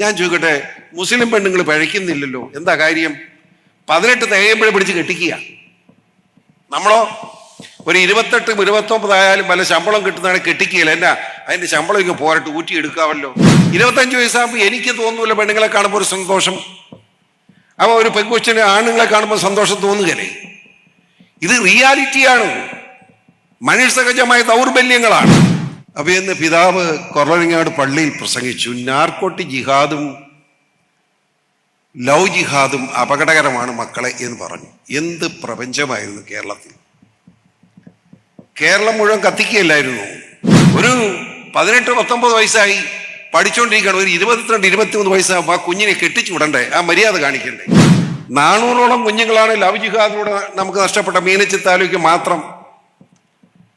ഞാൻ ചോദിക്കട്ടെ മുസ്ലിം പെണ്ണുങ്ങൾ പഴയ്ക്കുന്നില്ലല്ലോ എന്താ കാര്യം? പതിനെട്ട് തികയുമ്പോഴേ പിടിച്ച് കെട്ടിക്കുക. നമ്മളോ? ഒരു ഇരുപത്തെട്ട് ഇരുപത്തൊമ്പതായാലും പല ശമ്പളം കിട്ടുന്നതാണ് കെട്ടിക്കുകയില്ല എന്നാ അതിന്റെ ശമ്പളം ഇങ്ങനെ പോരട്ട് ഊറ്റി എടുക്കാമല്ലോ ഇരുപത്തഞ്ച് വയസ്സാകുമ്പോൾ എനിക്ക് തോന്നൂല പെണ്ണുങ്ങളെ കാണുമ്പോൾ ഒരു സന്തോഷം. അപ്പോൾ ഒരു പെൺകൊച്ചിന് ആണുങ്ങളെ കാണുമ്പോൾ സന്തോഷം തോന്നുകയല്ലേ? ഇത് റിയാലിറ്റിയാണ്. മനുഷ്യ സഹജമായ ദൗർബല്യങ്ങളാണ്. അപ്പൊ എന്ന് പിതാവ് കൊറവങ്ങാട് പള്ളിയിൽ പ്രസംഗിച്ചു നാർക്കോട്ടി ജിഹാദും ലവ് ജിഹാദും അപകടകരമാണ് മക്കളെ എന്ന് പറഞ്ഞു. എന്ത് പ്രപഞ്ചമായിരുന്നു കേരളത്തിൽ. കേരളം മുഴുവൻ കത്തിക്കുകയല്ലായിരുന്നു. ഒരു പതിനെട്ട് പത്തൊമ്പത് വയസ്സായി പഠിച്ചുകൊണ്ടിരിക്കുകയാണ് ഒരു ഇരുപത്തിരണ്ട് ഇരുപത്തിമൂന്ന് വയസ്സാകുമ്പോൾ ആ കുഞ്ഞിനെ കെട്ടിച്ചു വിടണ്ടേ? ആ മര്യാദ കാണിക്കണ്ടേ? നാനൂറോളം കുഞ്ഞുങ്ങളാണ് ലവ് ജിഹാദിലൂടെ നമുക്ക് നഷ്ടപ്പെട്ട മീനച്ചി താലൂക്ക് മാത്രം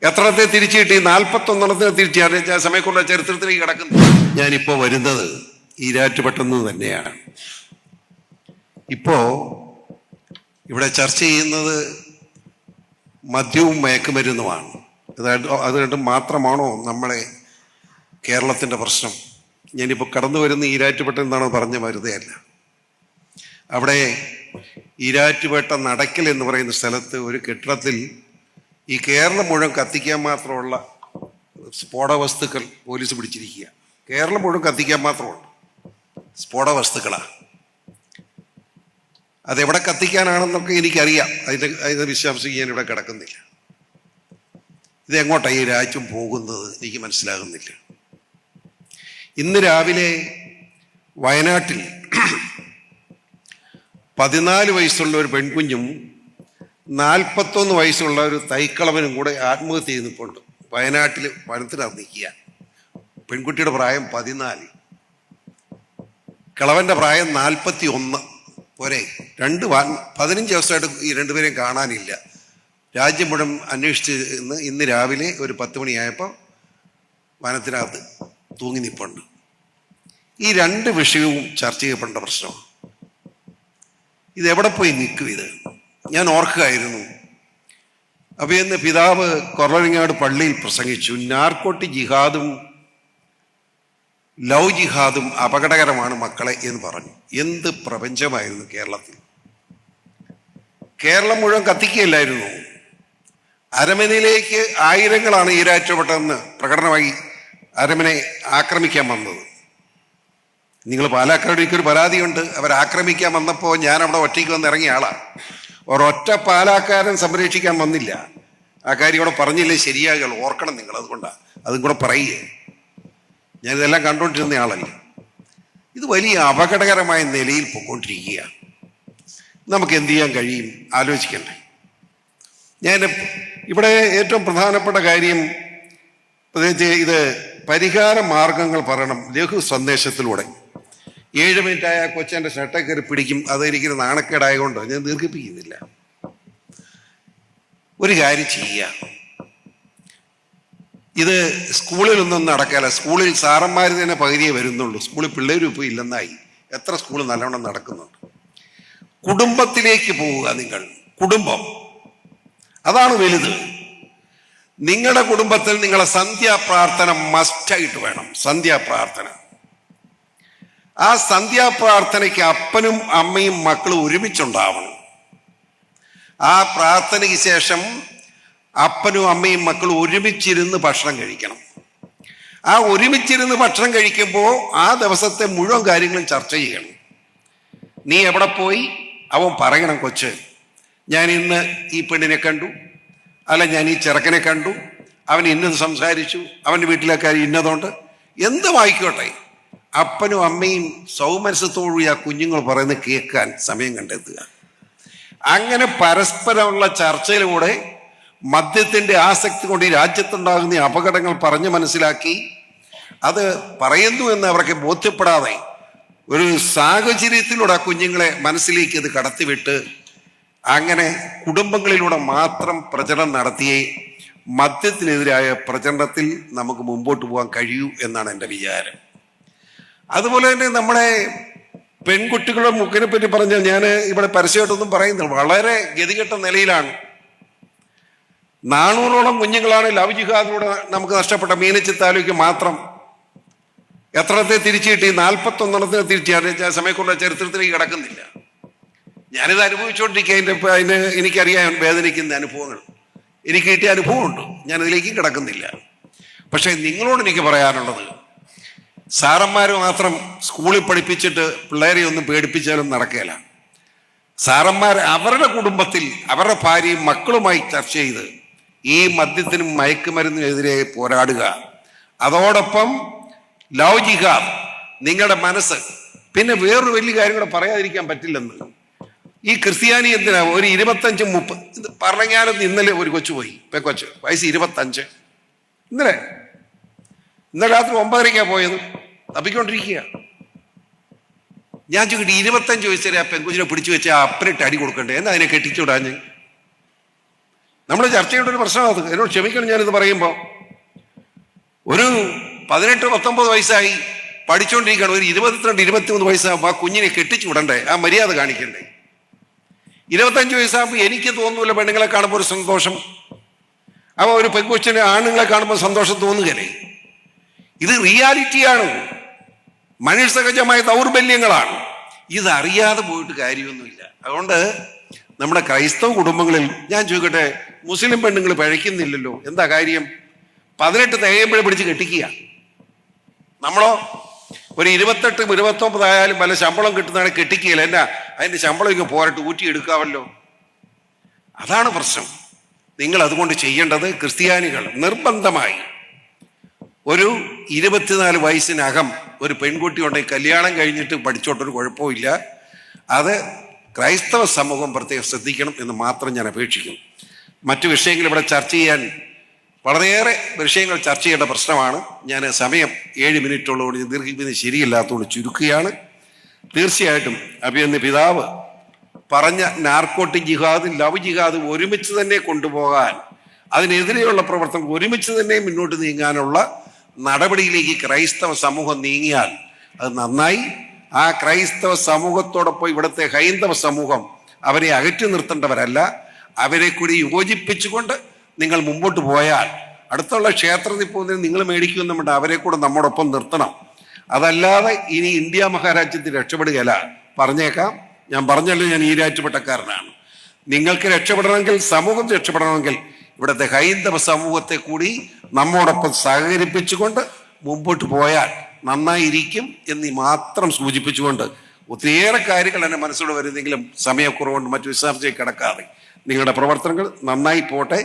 എത്രത്തെ തിരിച്ചു കിട്ടി? നാൽപ്പത്തൊന്നെണ്ണത്തിന് തിരിച്ചു. സമയക്കുള്ള ചരിത്രത്തിലേക്ക് കിടക്കുന്നു. ഞാനിപ്പോ വരുന്നത് ഈരാറ്റുപെട്ടെന്ന് തന്നെയാണ്. ഇപ്പോ ഇവിടെ ചർച്ച ചെയ്യുന്നത് മദ്യവും മയക്കുമരുന്നുമാണ്. അതായത് അത് രണ്ടും മാത്രമാണോ നമ്മളെ കേരളത്തിന്റെ പ്രശ്നം? ഞാനിപ്പോൾ കടന്നു വരുന്ന ഈരാറ്റുപേട്ട എന്നാണ് പറഞ്ഞ വെറുതെയല്ല അവിടെ ഈരാറ്റുപേട്ട നടക്കൽ എന്ന് പറയുന്ന സ്ഥലത്ത് ഒരു കെട്ടിടത്തിൽ ഈ കേരളം മുഴുവൻ കത്തിക്കാൻ മാത്രമുള്ള സ്ഫോട വസ്തുക്കൾ പോലീസ് പിടിച്ചിരിക്കുക. കേരളം മുഴുവൻ കത്തിക്കാൻ മാത്രമുള്ള സ്ഫോട വസ്തുക്കളാണ് അതെവിടെ കത്തിക്കാനാണെന്നൊക്കെ എനിക്കറിയാം. അതിന്റെ അതിന്റെ വിശദാംശം ഞാൻ ഇവിടെ കിടക്കുന്നില്ല. ഇതെങ്ങോട്ടാണ് ഈ രാജ്യം പോകുന്നത്? എനിക്ക് മനസ്സിലാകുന്നില്ല. ഇന്ന് രാവിലെ വയനാട്ടിൽ പതിനാല് വയസ്സുള്ള ഒരു പെൺകുഞ്ഞും നാൽപ്പത്തൊന്ന് വയസ്സുള്ള ഒരു തൈക്കളവനും കൂടെ ആത്മഹത്യ ചെയ്തിട്ടുണ്ട് വയനാട്ടിൽ വനത്തിനകത്ത് നിൽക്കുക. പെൺകുട്ടിയുടെ പ്രായം പതിനാല്. കിളവന്റെ പ്രായം നാൽപ്പത്തി ഒന്ന് പോരെ. രണ്ട് പതിനഞ്ച് ദിവസമായിട്ട് ഈ രണ്ടുപേരെയും കാണാനില്ല. രാജ്യം മുഴുവൻ അന്വേഷിച്ച് ഇന്ന് ഇന്ന് രാവിലെ ഒരു പത്ത് മണിയായപ്പോൾ വനത്തിനകത്ത് തൂങ്ങി നിൽപ്പുണ്ട് ഈ രണ്ട് വിഷയവും ചർച്ച ചെയ്യപ്പെടേണ്ട പ്രശ്നമാണ്. ഇത് എവിടെ പോയി നിൽക്കും ഇത്? ഞാൻ ഓർക്കുകയായിരുന്നു. അപ്പോൾ ഇന്ന് പിതാവ് കൊറവങ്ങാട് പള്ളിയിൽ പ്രസംഗിച്ചു. നാർക്കോട്ടി ജിഹാദും ലവ് ജിഹാദും അപകടകരമാണ് മക്കളെ എന്ന് പറഞ്ഞു. എന്ത് പ്രപഞ്ചമായിരുന്നു കേരളത്തിൽ. കേരളം മുഴുവൻ കത്തിക്കുകയല്ലായിരുന്നു. അരമനയിലേക്ക് ആയിരങ്ങളാണ് ഈരാറ്റപ്പെട്ടതെന്ന് പ്രകടനമായി അരമനെ ആക്രമിക്കാൻ വന്നത്. നിങ്ങൾ പാലക്കാട് എനിക്കൊരു പരാതിയുണ്ട്. അവർ ആക്രമിക്കാൻ വന്നപ്പോൾ ഞാൻ അവിടെ ഒറ്റയ്ക്ക് വന്ന് ഇറങ്ങിയ ആളാണ് ഒരൊറ്റ പാലാക്കാരൻ സംരക്ഷിക്കാൻ വന്നില്ല. ആ കാര്യം ഇവിടെ പറഞ്ഞില്ലേ ശരിയാകുള്ളൂ ഓർക്കണം നിങ്ങൾ അതുകൊണ്ടാണ് അതും കൂടെ പറയുകയെ ഞാനിതെല്ലാം കണ്ടുകൊണ്ടിരുന്ന ആളല്ല. ഇത് വലിയ അപകടകരമായ നിലയിൽ പോയിക്കൊണ്ടിരിക്കുക നമുക്ക് എന്ത് ചെയ്യാൻ കഴിയും? ആലോചിക്കണ്ടേ. ഞാൻ ഇവിടെ ഏറ്റവും പ്രധാനപ്പെട്ട കാര്യം പ്രത്യേകിച്ച് ഇത് പരിഹാര മാർഗങ്ങൾ പറയണം. ലഘു സന്ദേശത്തിലൂടെ. ഏഴ് മിനിറ്റ് ആയ കൊച്ചന്റെ ഷർട്ടെ കയറി പിടിക്കും. അത് എനിക്കൊരു നാണക്കേടായതുകൊണ്ട്? ഞാൻ ദീർഘിപ്പിക്കുന്നില്ല. ഒരു കാര്യം ചെയ്യുക ഇത് സ്കൂളിലൊന്നും നടക്കല സ്കൂളിൽ സാറന്മാർ തന്നെ പകുതിയേ വരുന്നുള്ളൂ. സ്കൂളിൽ പിള്ളേരും ഇപ്പോൾ ഇല്ലെന്നായി. എത്ര സ്കൂൾ നല്ലവണ്ണം നടക്കുന്നുണ്ട്. കുടുംബത്തിലേക്ക് പോവുക നിങ്ങൾ. കുടുംബം. അതാണ് വലുത്. നിങ്ങളുടെ കുടുംബത്തിൽ നിങ്ങളെ സന്ധ്യാപ്രാർത്ഥന മസ്റ്റായിട്ട് വേണം. സന്ധ്യാപ്രാർത്ഥന. ആ സന്ധ്യാപ്രാർത്ഥനയ്ക്ക് അപ്പനും അമ്മയും മക്കളും ഒരുമിച്ചുണ്ടാവണം. ആ പ്രാർത്ഥനയ്ക്ക് ശേഷം അപ്പനും അമ്മയും മക്കളും ഒരുമിച്ചിരുന്ന് ഭക്ഷണം കഴിക്കണം. ആ ഒരുമിച്ചിരുന്ന് ഭക്ഷണം കഴിക്കുമ്പോൾ ആ ദിവസത്തെ മുഴുവൻ കാര്യങ്ങളും ചർച്ച ചെയ്യണം. നീ എവിടെ പോയി? അവൻ പറയണം കൊച്ച് ഞാൻ ഇന്ന് ഈ പെണ്ണിനെ കണ്ടു. അല്ല ഞാൻ ഈ ചെറുക്കനെ കണ്ടു. അവൻ ഇന്നത് സംസാരിച്ചു. അവന്റെ വീട്ടിലെ കാര്യം ഇന്നതുകൊണ്ട് എന്ത് വായിക്കോട്ടെ? അപ്പനും അമ്മയും സൗമനസ്സത്തോടുകൂടി ആ കുഞ്ഞുങ്ങൾ പറയുന്നത് കേൾക്കാൻ സമയം കണ്ടെത്തുക. അങ്ങനെ പരസ്പരമുള്ള ചർച്ചയിലൂടെ മദ്യത്തിന്റെ ആസക്തി കൊണ്ട് രാജ്യത്തുണ്ടാകുന്ന അപകടങ്ങൾ പറഞ്ഞു മനസ്സിലാക്കി. അത് പറയുന്നു എന്ന് അവർക്ക് ബോധ്യപ്പെടാതെ ഒരു സാഹചര്യത്തിലൂടെ ആ കുഞ്ഞുങ്ങളെ മനസ്സിലേക്ക് അത് കടത്തിവിട്ട് അങ്ങനെ കുടുംബങ്ങളിലൂടെ മാത്രം പ്രചരണം നടത്തിയേ മദ്യത്തിനെതിരായ പ്രചരണത്തിൽ നമുക്ക് മുമ്പോട്ട് പോകാൻ കഴിയൂ എന്നാണ് എന്റെ വിചാരം. അതുപോലെ തന്നെ നമ്മളെ പെൺകുട്ടികളുടെ മുക്കിനെ പറ്റി പറഞ്ഞാൽ ഞാൻ ഇവിടെ പരസ്യമായിട്ടൊന്നും പറയുന്നില്ല. വളരെ ഗതികെട്ട നിലയിലാണ്. നാനൂറോളം കുഞ്ഞുങ്ങളാണ് ലവ് ജിഹാദിലൂടെ നമുക്ക് നഷ്ടപ്പെട്ട മീനച്ചി താലൂക്ക് മാത്രം. എത്രത്തെ തിരിച്ചു കിട്ടി നാൽപ്പത്തൊന്നെണ്ണത്തിന് തിരിച്ചു സമയക്കുള്ള ചരിത്രത്തിലേക്ക് കിടക്കുന്നില്ല. ഞാനിത് അനുഭവിച്ചുകൊണ്ടിരിക്കുക അതിന്റെ അതിന് എനിക്കറിയാൻ വേദനിക്കുന്ന അനുഭവങ്ങൾ. എനിക്ക് കിട്ടിയ അനുഭവമുണ്ട്. ഞാൻ ഇതിലേക്ക് കിടക്കുന്നില്ല. പക്ഷേ നിങ്ങളോട് എനിക്ക് പറയാനുള്ളത് സാറന്മാർ മാത്രം സ്കൂളിൽ പഠിപ്പിച്ചിട്ട് പിള്ളേരെ ഒന്നും പേടിപ്പിച്ചാലും നടക്കില്ല സാറന്മാർ അവരുടെ കുടുംബത്തിൽ അവരുടെ ഭാര്യയും മക്കളുമായി ചർച്ച ചെയ്ത് ഈ മദ്യത്തിനും മയക്കുമരുന്നിനെതിരെ പോരാടുക. അതോടൊപ്പം ലവ് ജിഹാദ് നിങ്ങളുടെ മനസ്സ്. പിന്നെ വേറൊരു വലിയ കാര്യം കൂടെ പറയാതിരിക്കാൻ പറ്റില്ലെന്ന്. ഈ ക്രിസ്ത്യാനി എന്തിനാ ഒരു ഇരുപത്തഞ്ച് മുപ്പത് പറഞ്ഞാലും ഇന്നലെ ഒരു കൊച്ചു പോയി. കൊച്ചു വയസ്സ് ഇരുപത്തഞ്ച്. ഇന്നലെ? ഇന്നലെ രാത്രി ഒമ്പതരയ്ക്കാ പോയത്? തപ്പിക്കൊണ്ടിരിക്കുക. ഞാൻ ചോദിക്കട്ടെ ഇരുപത്തഞ്ച് ചോദിച്ചാൽ ആ പെൺകുഞ്ഞിനെ പിടിച്ചു വെച്ച് ആ അപ്പനിട്ട് അടി കൊടുക്കണ്ടേ? എന്നാ അതിനെ കെട്ടിച്ചുവിടാഞ്ഞ് നമ്മൾ ചർച്ച ചെയ്യേണ്ട ഒരു പ്രശ്നമാണ് അത്. എന്നോട് ക്ഷമിക്കണം ഞാനിത് പറയുമ്പോൾ ഒരു പതിനെട്ട് പത്തൊമ്പത് വയസ്സായി പഠിച്ചുകൊണ്ടിരിക്കുകയാണ് ഒരു ഇരുപത്തിരണ്ട് ഇരുപത്തിമൂന്ന് വയസ്സാകുമ്പോൾ ആ കുഞ്ഞിനെ കെട്ടിച്ചു വിടണ്ടേ ആ മര്യാദ കാണിക്കണ്ടേ? ഇരുപത്തഞ്ച് വയസ്സാകുമ്പോൾ എനിക്ക് തോന്നുന്നില്ല പെണ്ണുങ്ങളെ കാണുമ്പോൾ ഒരു സന്തോഷം. അപ്പോൾ ഒരു പെൺകൊച്ചിനെ ആണുങ്ങളെ കാണുമ്പോൾ സന്തോഷം തോന്നുകയല്ലേ? ഇത് റിയാലിറ്റിയാണ്. മനുഷ്യസഹജമായ ദൗർബല്യങ്ങളാണ്. ഇതറിയാതെ പോയിട്ട് കാര്യമൊന്നുമില്ല. അതുകൊണ്ട് നമ്മുടെ ക്രൈസ്തവ കുടുംബങ്ങളിൽ ഞാൻ ചോദിക്കട്ടെ മുസ്ലിം പെണ്ണുങ്ങൾ പഴയ്ക്കുന്നില്ലല്ലോ? എന്താ കാര്യം? പതിനെട്ട് തേയമ്പഴ പിടിച്ച് കെട്ടിക്കുക. നമ്മളോ? ഒരു ഇരുപത്തെട്ട് ഇരുപത്തൊമ്പതായാലും വല്ല ശമ്പളം കിട്ടുന്നതാണ് കെട്ടിക്കുകയില്ല. എന്നാ അതിന്റെ ശമ്പളം ഇങ്ങ് പോരട്ട് ഊറ്റിയെടുക്കാമല്ലോ അതാണ് പ്രശ്നം. നിങ്ങൾ അതുകൊണ്ട് ചെയ്യേണ്ടത് ക്രിസ്ത്യാനികൾ നിർബന്ധമായി ഒരു ഇരുപത്തിനാല് വയസ്സിനകം ഒരു പെൺകുട്ടി ഉണ്ടെങ്കിൽ കല്യാണം കഴിഞ്ഞിട്ട് പഠിച്ചോട്ടൊരു കുഴപ്പമില്ല അത് ക്രൈസ്തവ സമൂഹം പ്രത്യേകം ശ്രദ്ധിക്കണം എന്ന് മാത്രം ഞാൻ അപേക്ഷിക്കുന്നു. മറ്റു വിഷയങ്ങൾ ഇവിടെ ചർച്ച ചെയ്യാൻ വളരെയേറെ വിഷയങ്ങൾ ചർച്ച ചെയ്യേണ്ട പ്രശ്നമാണ്. ഞാൻ സമയം ഏഴ് മിനിറ്റ് ഉള്ളതുകൊണ്ട് ഞാൻ ദീർഘിപ്പിക്കുന്നത് ശരിയല്ലാത്തതുകൊണ്ട് ചുരുക്കുകയാണ്. തീർച്ചയായിട്ടും അഭിയന്ന് പിതാവ് പറഞ്ഞ നാർക്കോട്ടിക് ജിഹാദും ലവ് ജിഹാദും ഒരുമിച്ച് തന്നെ കൊണ്ടുപോകാൻ അതിനെതിരെയുള്ള പ്രവർത്തനം ഒരുമിച്ച് തന്നെ മുന്നോട്ട് നീങ്ങാനുള്ള നടപടിയിലേക്ക് ക്രൈസ്തവ സമൂഹം നീങ്ങിയാൽ അത് നന്നായി. ആ ക്രൈസ്തവ സമൂഹത്തോടൊപ്പം ഇവിടുത്തെ ഹൈന്ദവ സമൂഹം അവരെ അകറ്റി നിർത്തേണ്ടവരല്ല. അവരെ കൂടി യോജിപ്പിച്ചുകൊണ്ട് നിങ്ങൾ മുമ്പോട്ട് പോയാൽ അടുത്തുള്ള ക്ഷേത്രത്തിൽ പോകുന്നതിന് നിങ്ങൾ മേടിക്കുമെന്നുണ്ട് അവരെ കൂടെ നമ്മോടൊപ്പം നിർത്തണം. അതല്ലാതെ ഇനി ഇന്ത്യ മഹാരാജ്യത്തിൽ രക്ഷപ്പെടുകയല്ല. പറഞ്ഞേക്കാം. ഞാൻ പറഞ്ഞല്ലോ ഞാൻ ഈ രാജ്യപ്പെട്ടക്കാരനാണ് നിങ്ങൾക്ക് രക്ഷപ്പെടണമെങ്കിൽ സമൂഹം രക്ഷപ്പെടണമെങ്കിൽ ഇവിടുത്തെ ഹൈന്ദവ സമൂഹത്തെ കൂടി നമ്മോടൊപ്പം സഹകരിപ്പിച്ചുകൊണ്ട് മുമ്പോട്ട് പോയാൽ നന്നായിരിക്കും എന്ന് മാത്രം സൂചിപ്പിച്ചുകൊണ്ട് ഒത്തിരിയേറെ കാര്യങ്ങൾ എന്റെ മനസ്സിലൂടെ വരുന്നെങ്കിലും സമയക്കുറവുകൊണ്ട് മറ്റു വിശാർച്ചയിൽ കിടക്കാതെ നിങ്ങളുടെ പ്രവർത്തനങ്ങൾ നന്നായി പോട്ടെ.